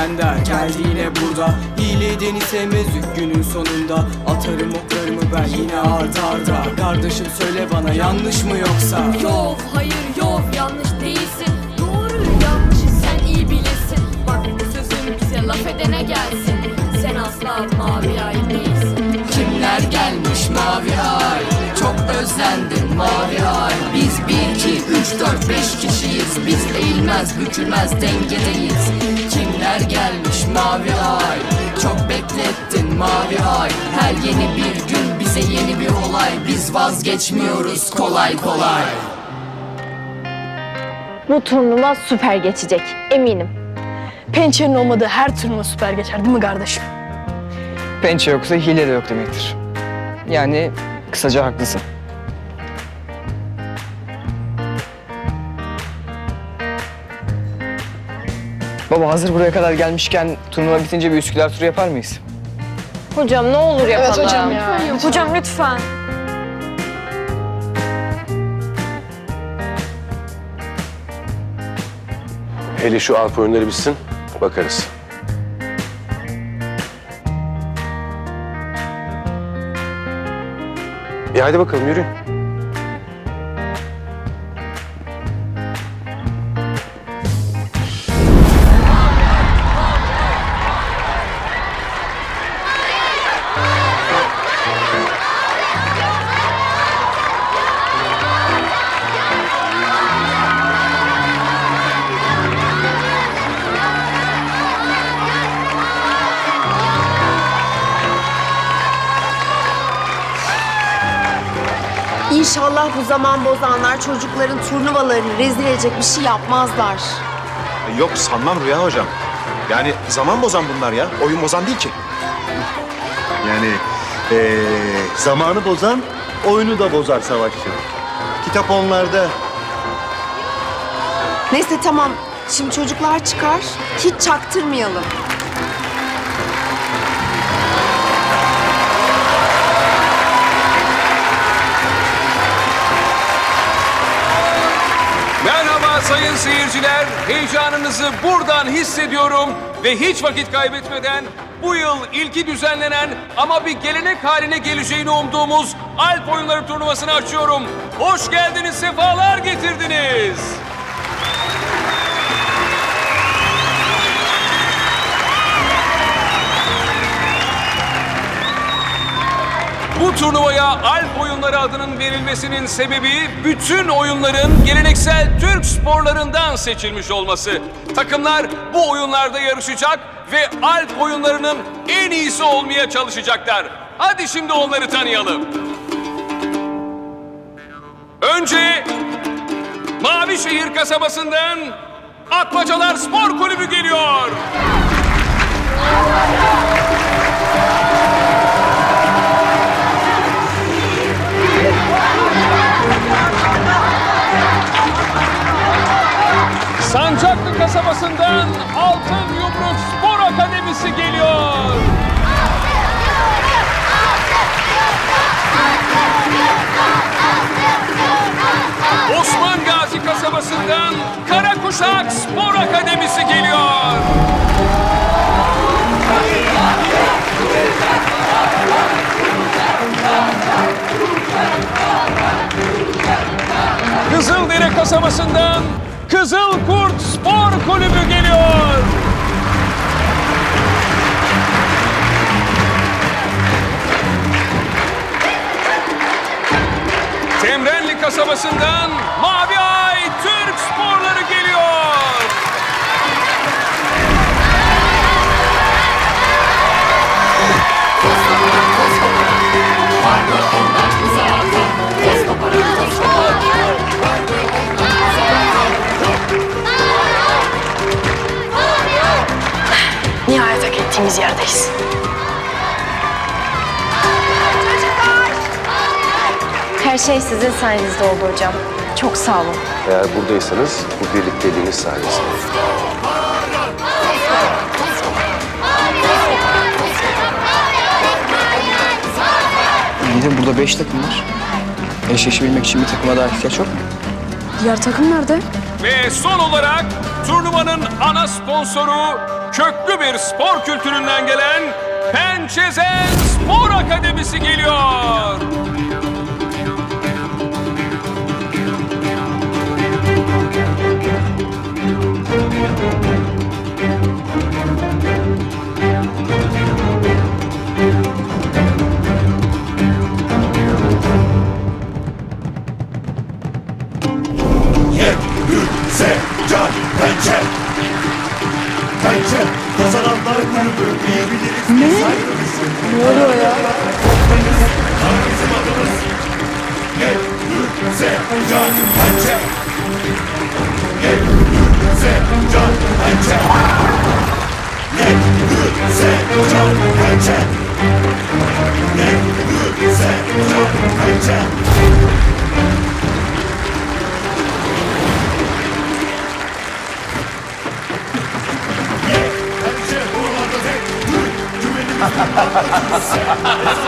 İskender geldi yine burada Hileden sevmez günün sonunda. Atarım oklarımı ben yine arda arda. Kardeşim söyle bana yanlış mı yoksa? Yok hayır yok. Yanlış değilsin. Doğru yanlışı sen iyi bilirsin. Bak bu sözüm bize laf edene gelsin eğilmez, bükülmez dengedeyiz Kimler gelmiş mavi ay Çok beklettin mavi ay Her yeni bir gün bize yeni bir olay Biz vazgeçmiyoruz kolay kolay Bu turnuva süper geçecek eminim. Pençenin olmadığı her turnuva süper geçer değil mi kardeşim? Pençe yoksa hile de yok demektir. Yani kısaca haklısın. Baba hazır buraya kadar gelmişken turnuva bitince bir Üsküdar turu yapar mıyız? Hocam ne olur yapalım. Evet hocam ya. Hocam lütfen. Hele şu Alp oyunları bitsin, bakarız. E hadi bakalım yürüyün. İnşallah bu zaman bozanlar çocukların turnuvalarını rezil edecek bir şey yapmazlar. Yok sanmam Rüya hocam. Yani zaman bozan bunlar ya. Oyun bozan değil ki. Yani eee, zamanı bozan oyunu da bozar savaşçı. Kitap onlarda. Neyse tamam. Şimdi çocuklar çıkar. Hiç çaktırmayalım. Sayın seyirciler. Heyecanınızı buradan hissediyorum ve hiç vakit kaybetmeden bu yıl ilki düzenlenen ama bir gelenek haline geleceğini umduğumuz Alp Oyunları turnuvasını açıyorum. Hoş geldiniz, sefalar getirdiniz. Bu turnuvaya Alp oyunları adının verilmesinin sebebi bütün oyunların geleneksel Türk sporlarından seçilmiş olması. Takımlar bu oyunlarda yarışacak ve Alp oyunlarının en iyisi olmaya çalışacaklar. Hadi şimdi onları tanıyalım. Önce Mavişehir kasabasından Atmacalar Spor Kulübü geliyor. Sancaklı kasabasından Altın Yumruk Spor Akademisi geliyor. Osman Gazi kasabasından Karakuşak Spor Akademisi geliyor. Kızıldere kasabasından Kızıl Kurt Spor Kulübü geliyor. Temrenli kasabasından Mavi Nihayet hak ettiğimiz yerdeyiz. Her şey sizin sayenizde oldu hocam. Çok sağ olun. Eğer buradaysanız bu birlikteliğiniz sayesinde. İyi de burada beş takım var. Eşleşebilmek için bir takıma daha ihtiyaç yok mu? Diğer takım nerede? Ve son olarak turnuvanın ana sponsoru köklü bir spor kültüründen gelen Pençezen Spor Akademisi geliyor. Yek, yük, Türkçe Kazananlar kulübü diyebiliriz. Ne? Ne oluyor ya? Toplanız, bizim adımız. Hep Türkse, can hançe. Hep Türkse, can hançe. Hep Türkse, can hançe.